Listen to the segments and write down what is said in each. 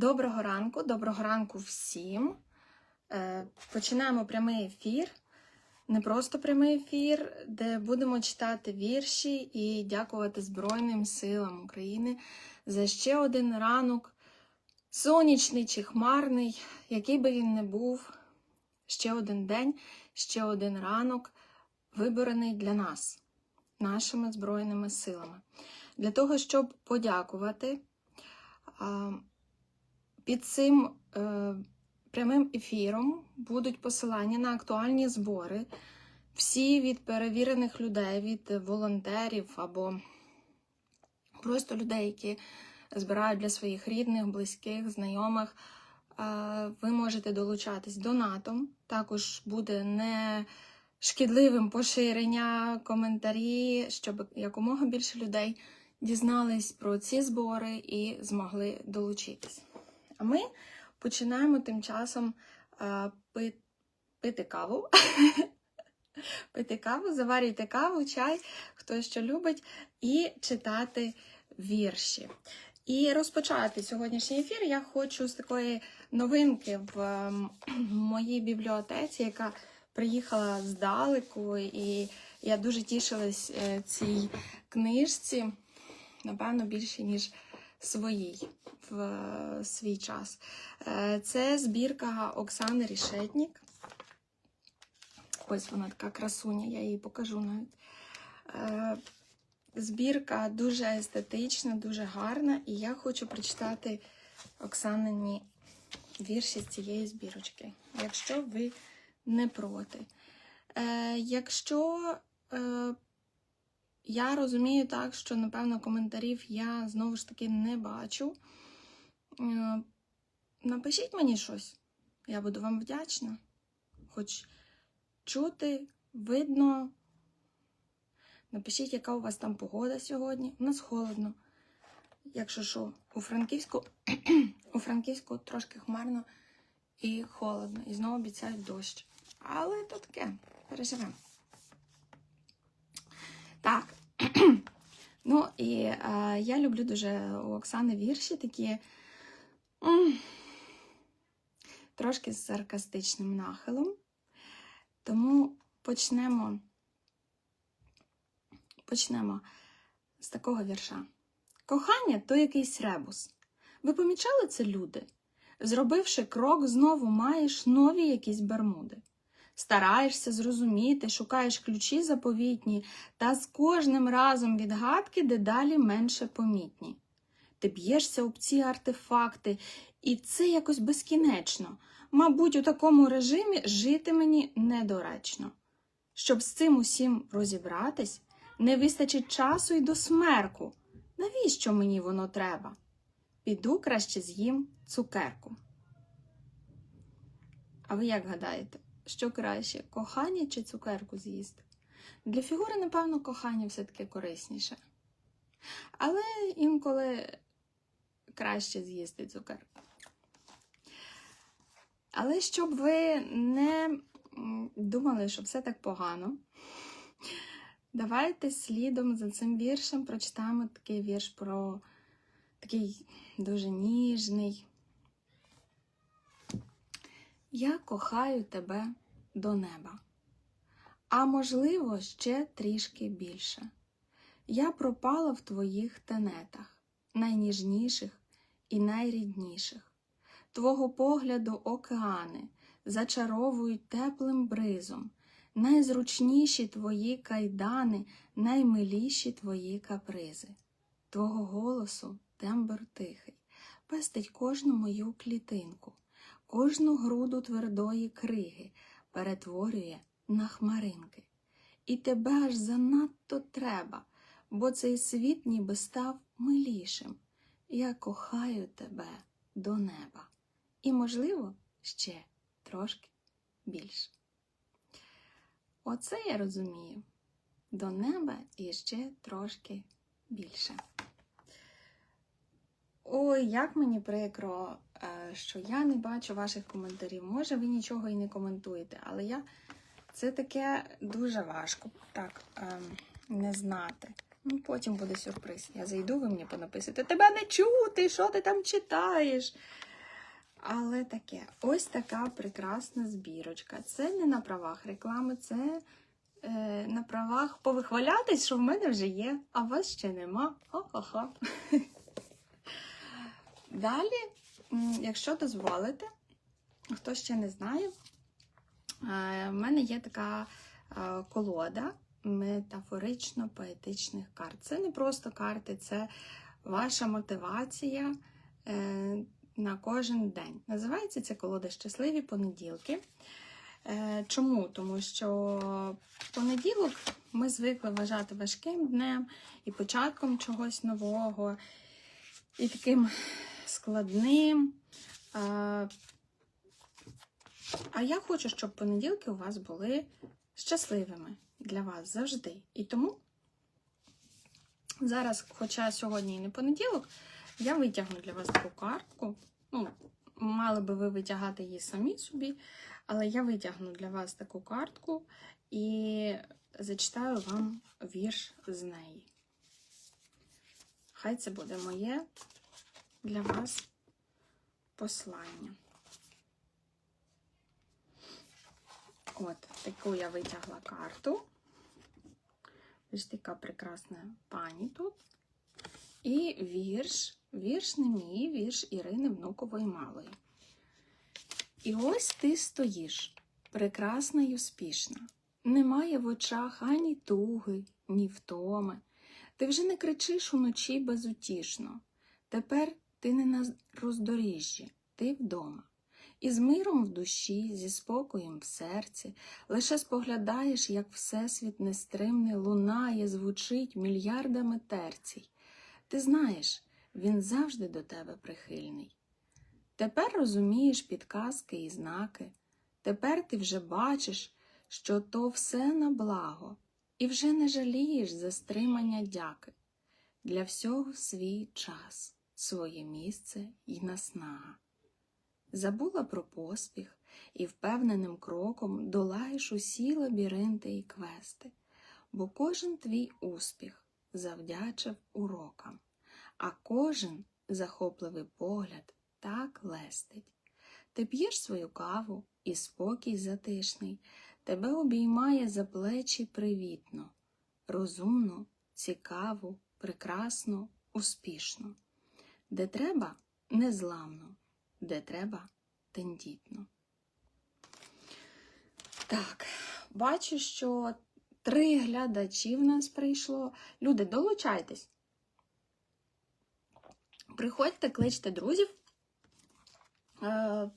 Доброго ранку, доброго ранку всім. Е, Починаємо прямий ефір. Не просто прямий ефір, де будемо читати вірші і дякувати Збройним силам України за ще один ранок, сонячний чи хмарний, який би він не був, ще один день, ще один ранок, виборений для нас, нашими Збройними силами. Для того, щоб подякувати. Під цим е, прямим ефіром будуть посилання на актуальні збори. Всі від перевірених людей, від волонтерів або просто людей, які збирають для своїх рідних, близьких, знайомих. Ви можете долучатись донатом. Також буде не шкідливим поширення, коментарі, щоб якомога більше людей дізнались про ці збори і змогли долучитись. А ми починаємо тим часом а, пи- пити каву. пити каву, заварюйте каву, чай, хто що любить, і читати вірші. І розпочати сьогоднішній ефір я хочу з такої новинки в ем, моїй бібліотеці, яка приїхала здалеку, і я дуже тішилась е, цій книжці, напевно, більше, ніж своїй в е, свій час. Е, Це збірка Оксани Рішетнік. Ось вона така красуня, я її покажу навіть. Е, Збірка дуже естетична, дуже гарна, і я хочу прочитати Оксанині вірші з цієї збірочки, якщо ви не проти. Якщо я розумію так, що, напевно, коментарів я знову ж таки не бачу. Е, Напишіть мені щось, я буду вам вдячна. Хоч чути, видно. Напишіть, яка у вас там погода сьогодні. У нас холодно. Якщо що, у Франківську, у Франківську трошки хмарно і холодно. І знову обіцяють дощ. Але то таке, переживемо. Так. І е, я люблю дуже у Оксани вірші такі м, трошки з саркастичним нахилом. Тому почнемо, почнемо з такого вірша. Кохання то якийсь ребус. Ви помічали це, люди? Зробивши крок, знову маєш нові якісь бермуди. Стараєшся зрозуміти, шукаєш ключі заповітні, та з кожним разом відгадки дедалі менше помітні. Ти б'єшся об ці артефакти, і це якось безкінечно. Мабуть, у такому режимі жити мені недоречно. Щоб з цим усім розібратись, не вистачить часу й до смерку. Навіщо мені воно треба? Піду краще з'їм цукерку. А ви як гадаєте, що краще, кохання чи цукерку з'їсти? Для фігури, напевно, кохання все-таки корисніше. Але інколи краще з'їсти цукерку. Але щоб ви не думали, що все так погано, давайте слідом за цим віршем прочитаємо такий вірш про такий дуже ніжний. Я кохаю тебе до неба, а можливо, ще трішки більше. Я пропала в твоїх тенетах, найніжніших і найрідніших. Твого погляду океани зачаровують теплим бризом, найзручніші твої кайдани, наймиліші твої капризи. Твого голосу тембр тихий, пестить кожну мою клітинку, кожну груду твердої криги перетворює на хмаринки. І тебе аж занадто треба, бо цей світ ніби став милішим. Я кохаю тебе до неба. І, можливо, ще трошки більше. Оце я розумію. До неба і ще трошки більше. Ой, як мені прикро, що я не бачу ваших коментарів. Може, ви нічого і не коментуєте, але я це таке дуже важко так ем, не знати. Ну, потім буде сюрприз. Я зайду, ви мені понаписуєте. Тебе не чути, що ти там читаєш? Але таке, ось така прекрасна збірочка. Це не на правах реклами, це е, на правах повихвалятись, що в мене вже є, а у вас ще нема. Хо-хо-хо. Далі, якщо дозволите, хто ще не знає, е, в мене є така е, колода метафорично-поетичних карт. Це не просто карти, це ваша мотивація е, на кожен день. Називається ця колода Щасливі понеділки. Чому? Тому що понеділок ми звикли вважати важким днем і початком чогось нового, і таким складним. А, я хочу, щоб понеділки у вас були щасливими для вас завжди. І тому зараз, хоча сьогодні і не понеділок, я витягну для вас таку картку. Ну, мали би ви витягати її самі собі, але я витягну для вас таку картку і зачитаю вам вірш з неї. Хай це буде моє для вас послання. От, таку я витягла карту. Ось така прекрасна пані тут. І вірш, вірш не мій, вірш Ірини Внукової Малої. І ось ти стоїш, прекрасна й успішна. Немає в очах ані туги, ні втоми. Ти вже не кричиш уночі безутішно. Тепер ти не на роздоріжжі, ти вдома. І з миром в душі, зі спокоєм в серці, лише споглядаєш, як Всесвіт нестримний лунає, звучить мільярдами терцій. Ти знаєш, він завжди до тебе прихильний. Тепер розумієш підказки і знаки. Тепер ти вже бачиш, що то все на благо, і вже не жалієш за стримання дяки. Для всього свій час, своє місце і наснага. Забула про поспіх і впевненим кроком долаєш усі лабіринти і квести, бо кожен твій успіх завдячив урокам, а кожен захопливий погляд так лестить. Ти п'єш свою каву і спокій затишний, тебе обіймає за плечі привітно, розумно, цікаво, прекрасно, успішно. Де треба незламно, де треба тендітно. Так, бачу, що три глядачі в нас прийшло. Люди, долучайтесь. Приходьте, кличте друзів. Е,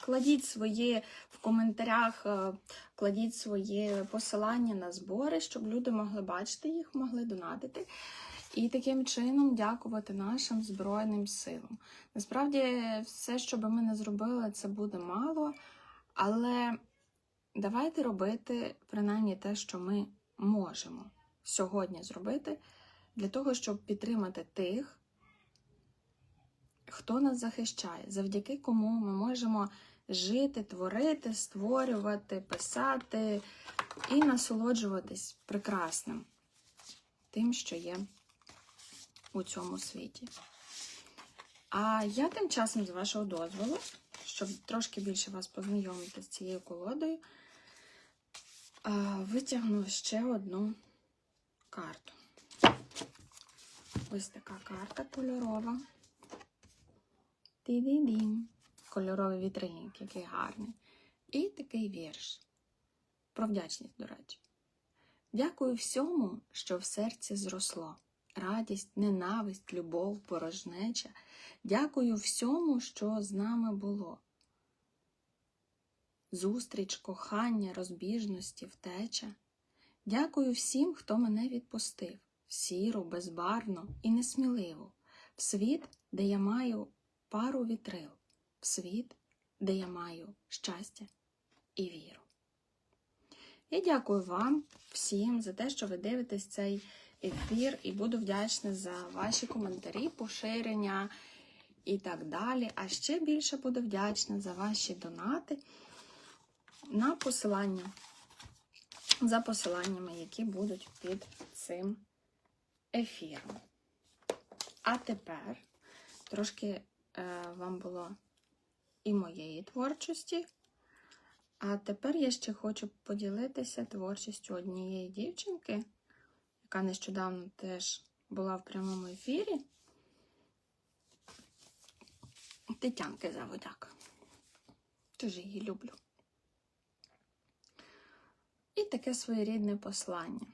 Кладіть свої в коментарях, е, кладіть свої посилання на збори, щоб люди могли бачити їх, могли донатити. І таким чином дякувати нашим Збройним силам. Насправді, все, що би ми не зробили, це буде мало, але давайте робити принаймні те, що ми можемо сьогодні зробити, для того, щоб підтримати тих, хто нас захищає, завдяки кому ми можемо жити, творити, створювати, писати і насолоджуватись прекрасним тим, що є у цьому світі. А я тим часом, з вашого дозволу, щоб трошки більше вас познайомити з цією колодою, витягну ще одну карту. Ось така карта кольорова. Ти-ди-дім. Кольоровий вітрильник, який гарний. І такий вірш. Про вдячність, до речі. Дякую всьому, що в серці зросло. Радість, ненависть, любов, порожнеча. Дякую всьому, що з нами було. Зустріч, кохання, розбіжності, втеча. Дякую всім, хто мене відпустив, сіру, безбарвно і несміливо, в світ, де я маю пару вітрил, в світ, де я маю щастя і віру. Я дякую вам всім за те, що ви дивитесь цей ефір, і буду вдячна за ваші коментарі, поширення і так далі. А ще більше буду вдячна за ваші донати на посилання, за посиланнями, які будуть під цим ефіром. А тепер трошки е, вам було і моєї творчості. А тепер я ще хочу поділитися творчістю однієї дівчинки, яка нещодавно теж була в прямому ефірі. Тетянки Заводяк. Дуже її люблю. І таке своєрідне послання.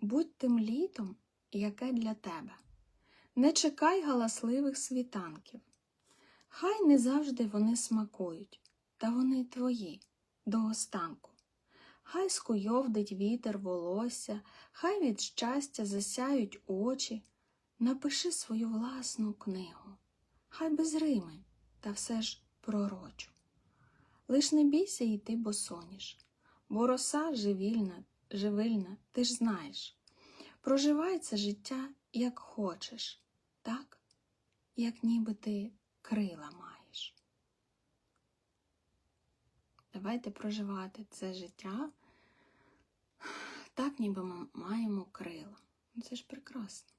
Будь тим літом, яке для тебе. Не чекай галасливих світанків. Хай не завжди вони смакують, та вони твої до останку. Хай скуйовдить вітер волосся, хай від щастя засяють очі. Напиши свою власну книгу, хай без рими, та все ж пророчу. Лиш не бійся йти босоніж, бо роса живільна, живильна, ти ж знаєш. Проживай це життя, як хочеш, так, як ніби ти крила маєш. Давайте проживати це життя так, ніби ми маємо крила. Ну, Це ж прекрасно.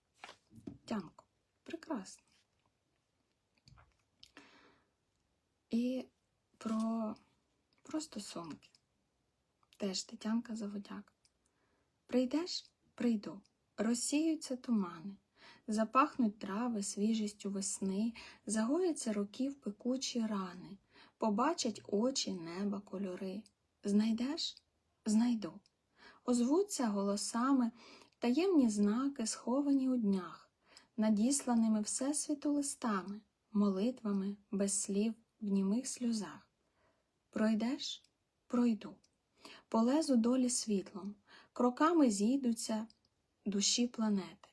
Тянко, прекрасно. І про, про стосунки. Теж Тетянка Заводяк. Прийдеш, прийду, розсіються тумани, запахнуть трави свіжістю весни, загояться років пекучі рани, побачать очі неба кольори. Знайдеш? Знайду. Озвуться голосами таємні знаки, сховані у днях, надісланими Всесвіту листами, молитвами, без слів, в німих сльозах. Пройдеш? Пройду. Полезу долі світлом, кроками зійдуться душі планети.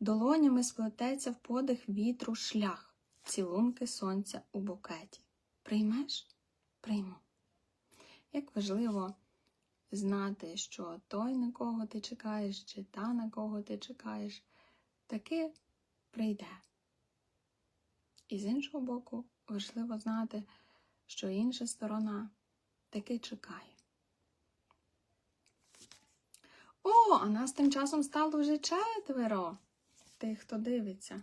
Долонями сплететься в подих вітру шлях, цілунки сонця у букеті. Приймеш? Прийму. Як важливо знати, що той, на кого ти чекаєш, чи та, на кого ти чекаєш, таки прийде. І з іншого боку, важливо знати, що інша сторона таки чекає. О, а нас тим часом стало вже четверо тих, хто дивиться.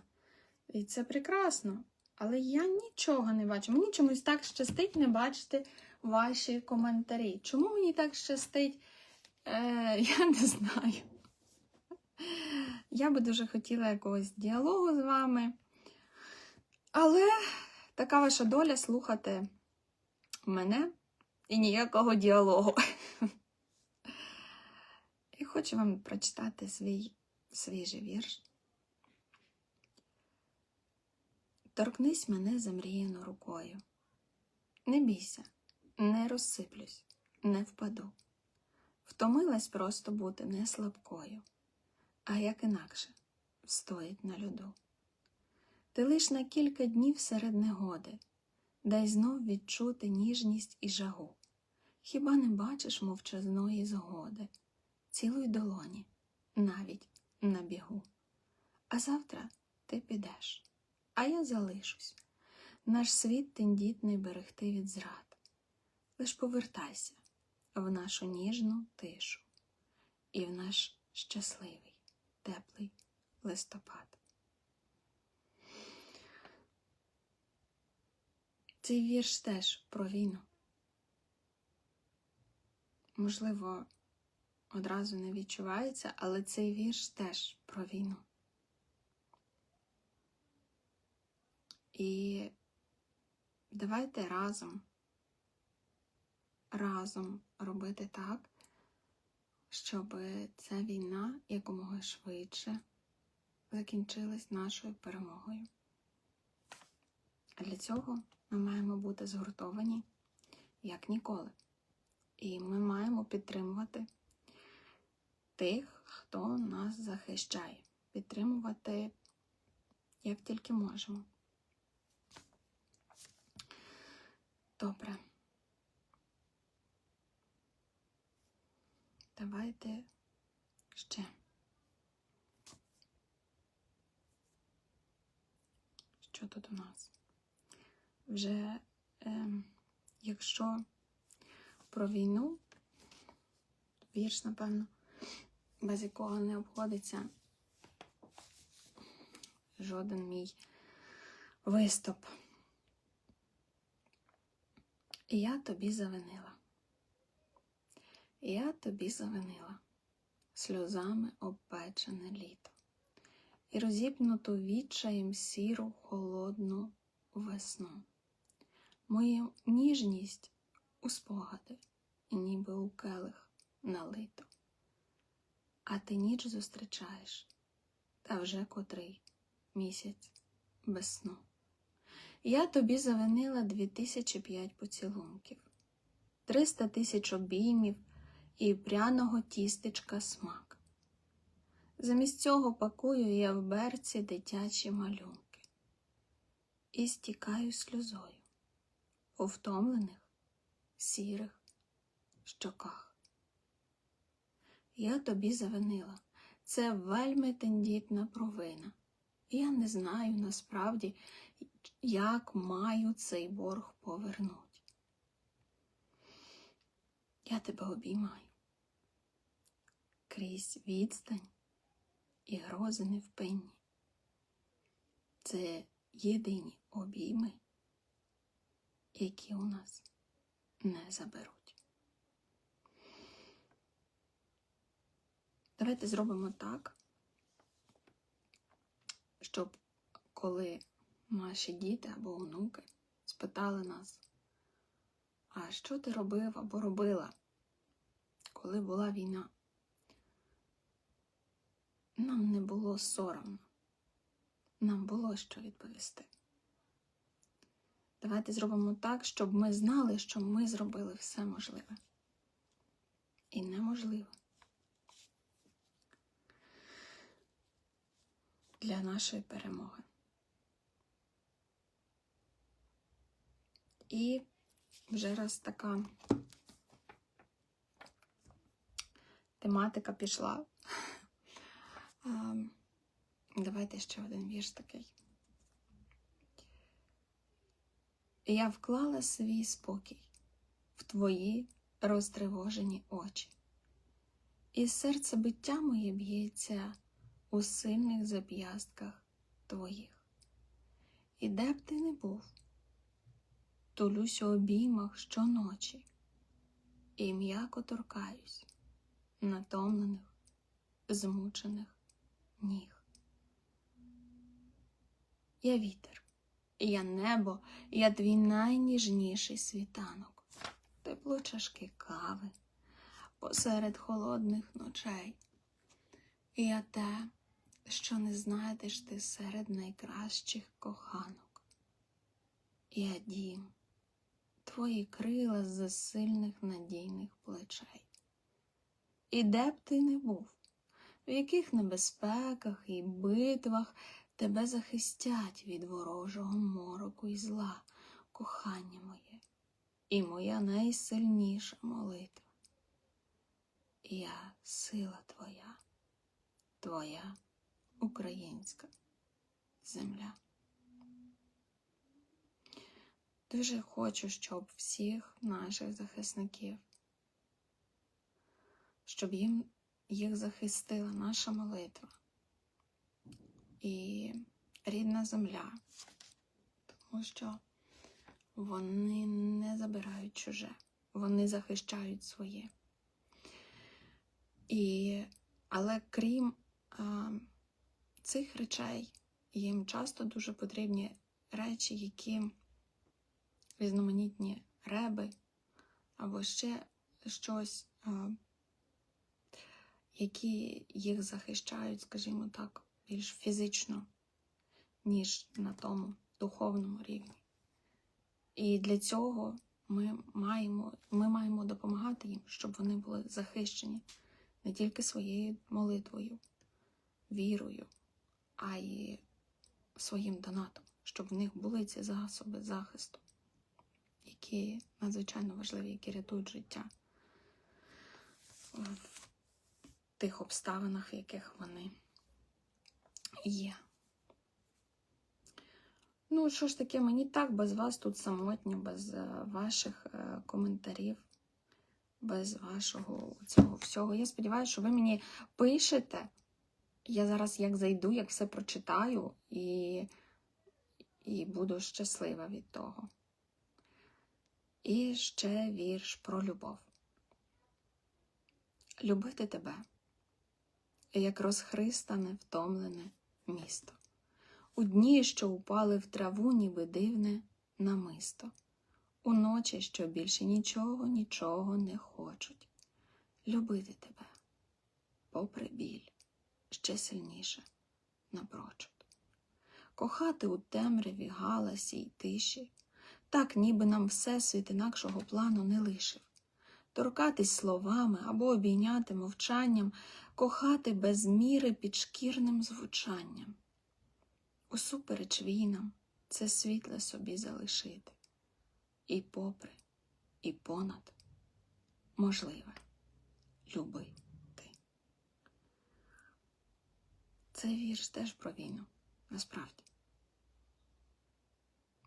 І це прекрасно. Але я нічого не бачу. Мені чомусь так щастить не бачити ваші коментарі. Чому мені так щастить? Е, Я не знаю. Я би дуже хотіла якогось діалогу з вами. Але така ваша доля слухати мене і ніякого діалогу. І хочу вам прочитати свій свіжий вірш. Торкнись мене замріяно рукою. Не бійся, не розсиплюсь, не впаду. Втомилась просто бути не слабкою, а як інакше стоїть на льоду. Ти лиш на кілька днів серед негоди, дай знов відчути ніжність і жагу. Хіба не бачиш мовчазної згоди? Цілуй долоні, навіть на бігу. А завтра ти підеш, а я залишусь. Наш світ тендітний берегти від зрад. Лиш повертайся в нашу ніжну тишу і в наш щасливий, теплий листопад. Цей вірш теж про війну. Можливо, одразу не відчувається, але цей вірш теж про війну. І давайте разом, разом робити так, щоб ця війна якомога швидше закінчилась нашою перемогою. А для цього ми маємо бути згуртовані як ніколи. І ми маємо підтримувати тих, хто нас захищає, підтримувати як тільки можемо. Добре. Давайте ще. Що тут у нас? Вже, е, якщо про війну, вірш, напевно, без якого не обходиться жоден мій виступ. І Я тобі завинила. Я тобі завинила сльозами обпечене літо і розіпнуту відчаєм сіру холодну весну. Мою ніжність у спогади, ніби у келих налито. А ти ніч зустрічаєш, та вже котрий місяць без сну. Я тобі завинила 2005 поцілунків, 300 тисяч обіймів і пряного тістечка смак. Замість цього пакую я в берці дитячі малюнки і стікаю сльозою у втомлених сірих щоках. Я тобі завинила. Це вельми тендітна провина. Я не знаю насправді, як маю цей борг повернути. Я тебе обіймаю крізь відстань і грози невпинні. Це єдині обійми, які у нас не заберуть. Давайте зробимо так, щоб коли наші діти або онуки спитали нас, а що ти робив або робила, коли була війна? Нам не було соромно, нам було що відповісти. Давайте зробимо так, щоб ми знали, що ми зробили все можливе і неможливе для нашої перемоги. І вже раз така тематика пішла. А, Давайте ще один вірш такий. Я вклала свій спокій в твої розтривожені очі, і серце биття моє б'ється у сильних зап'ястках твоїх. І де б ти не був, тулюсь у обіймах щоночі, і м'яко торкаюсь натомлених, змучених ніг. Я вітер, я небо, я твій найніжніший світанок, тепло чашки кави посеред холодних ночей. Я те, що не знайдеш ти серед найкращих коханок. Я дім, твої крила з сильних надійних плечей. І де б ти не був, в яких небезпеках і битвах тебе захистять від ворожого мороку і зла, кохання моє, і моя найсильніша молитва. Я сила твоя, твоя українська земля. Дуже хочу, щоб всіх наших захисників, щоб їм їх захистила наша молитва. І рідна земля, тому що вони не забирають чуже, вони захищають своє. І, Але крім а, цих речей, їм часто дуже потрібні речі, які різноманітні реби або ще щось, а, які їх захищають, скажімо так, більш фізично, ніж на тому духовному рівні. І для цього ми маємо, ми маємо допомагати їм, щоб вони були захищені не тільки своєю молитвою, вірою, а й своїм донатом, щоб в них були ці засоби захисту, які надзвичайно важливі, які рятують життя тих обставинах, в яких вони є. Ну, що ж таке, мені так без вас тут самотньо, без е, ваших е, коментарів, без вашого цього всього. Я сподіваюся, що ви мені пишете. Я зараз як зайду, як все прочитаю, і, і буду щаслива від того. І ще вірш про любов. Любити тебе, як розхристане, втомлене місто. У дні, що упали в траву, ніби дивне намисто. У ночі, що більше нічого, нічого не хочуть. Любити тебе, попри біль, ще сильніше напрочуд. Кохати у темряві, галасі й тиші, так ніби нам всесвіт інакшого плану не лишив. Торкатись словами або обійняти мовчанням, кохати без міри підшкірним звучанням. Усупереч війнам це світле собі залишити. І попри, і понад можливе любити. Цей вірш теж про війну, насправді.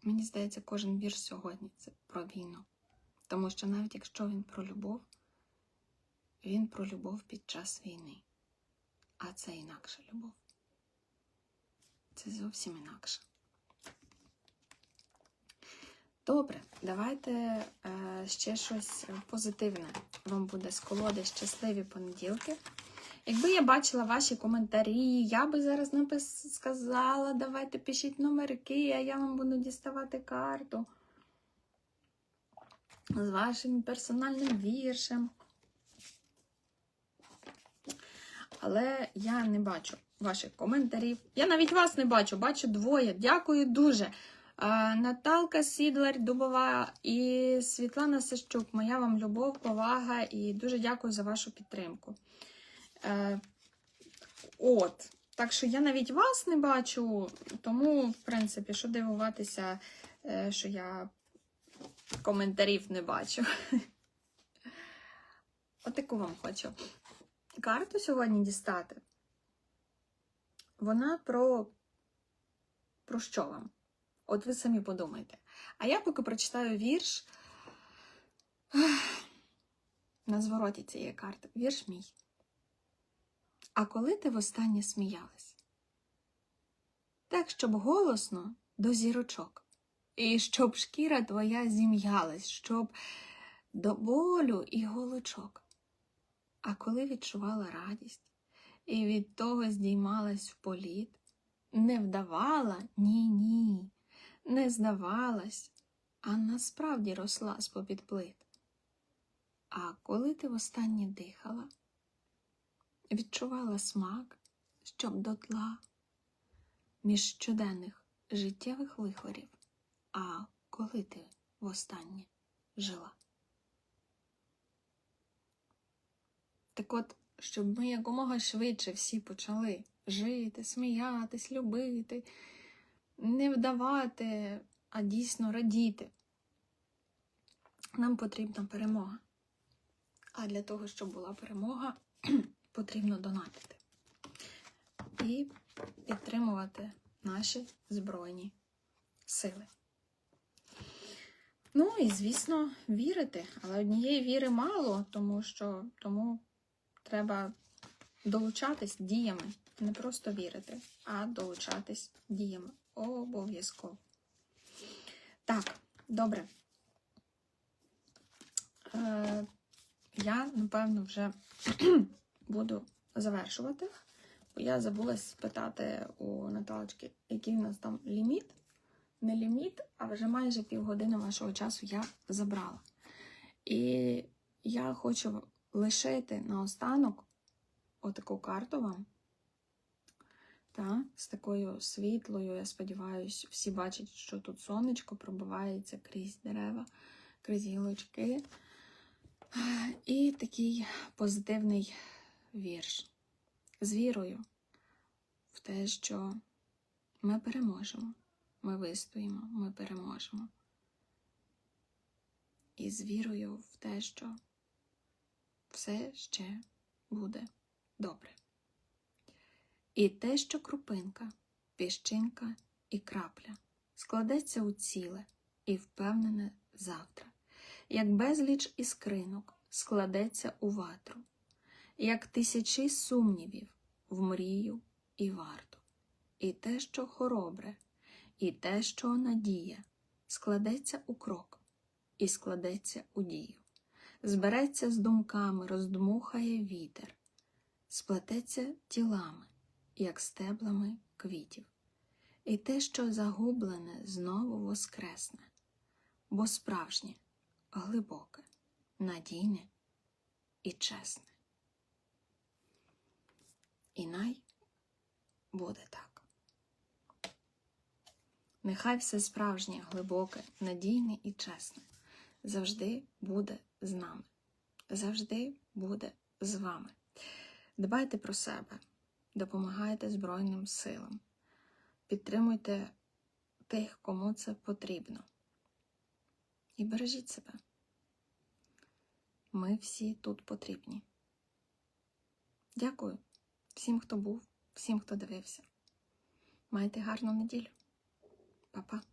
Мені здається, кожен вірш сьогодні це про війну. Тому що навіть якщо він про любов, він про любов під час війни. А це інакша любов. Це зовсім інакше. Добре, давайте е, ще щось позитивне вам буде з колоди щасливі понеділки. Якби я бачила ваші коментарі, я би зараз напис... сказала, давайте пишіть номерки, а я вам буду діставати карту з вашим персональним віршем. Але я не бачу ваших коментарів. Я навіть вас не бачу, бачу двоє. Дякую дуже. Наталка Сідлар Дубова і Світлана Сищук. Моя вам любов, повага і дуже дякую за вашу підтримку. Е, От. Так що я навіть вас не бачу, тому, в принципі, що дивуватися, е, що я коментарів не бачу. Отаку вам хочу карту сьогодні дістати. Вона про, про що вам? От ви самі подумайте. А я поки прочитаю вірш на звороті цієї карти. Вірш мій. А коли ти востаннє сміялась? Так, щоб голосно до зірочок, і щоб шкіра твоя зім'ялась, щоб до болю і голочок. А коли відчувала радість і від того здіймалась в політ, не вдавала ні, ні, не здавалась, а насправді росла з-попід плит. А коли ти востаннє дихала, відчувала смак, щоб дотла між щоденних життєвих вихорів, а коли ти востаннє жила. Так от, щоб ми якомога швидше всі почали жити, сміятись, любити, не вдавати, а дійсно радіти. Нам потрібна перемога. А для того, щоб була перемога, потрібно донатити і підтримувати наші Збройні сили. Ну і, звісно, вірити. Але однієї віри мало, тому що тому треба долучатись діями. Не просто вірити, а долучатись діями. Обов'язково. Так, добре. Е, я, напевно, вже буду завершувати. Бо я забула спитати у Наталочки, який у нас там ліміт. Не ліміт, а вже майже півгодини вашого часу я забрала. І я хочу лишити наостанок отаку карту вам. Та, з такою світлою, я сподіваюся, всі бачать, що тут сонечко пробивається крізь дерева, крізь гілочки. І такий позитивний вірш з вірою в те, що ми переможемо, ми вистоїмо, ми переможемо. І з вірою в те, що все ще буде добре. І те, що крупинка, піщинка і крапля складеться у ціле і впевнене завтра, як безліч іскринок складеться у ватру, як тисячі сумнівів в мрію і варту, і те, що хоробре, і те, що надія, складеться у крок і складеться у дію. Збереться з думками, роздмухає вітер, сплететься тілами, як стеблами квітів. І те, що загублене, знову воскресне, бо справжнє, глибоке, надійне і чесне. І най буде так. Нехай все справжнє, глибоке, надійне і чесне завжди буде з нами, завжди буде з вами. Дбайте про себе, допомагайте Збройним силам, підтримуйте тих, кому це потрібно. І бережіть себе. Ми всі тут потрібні. Дякую всім, хто був, всім, хто дивився. Майте гарну неділю. Па-па.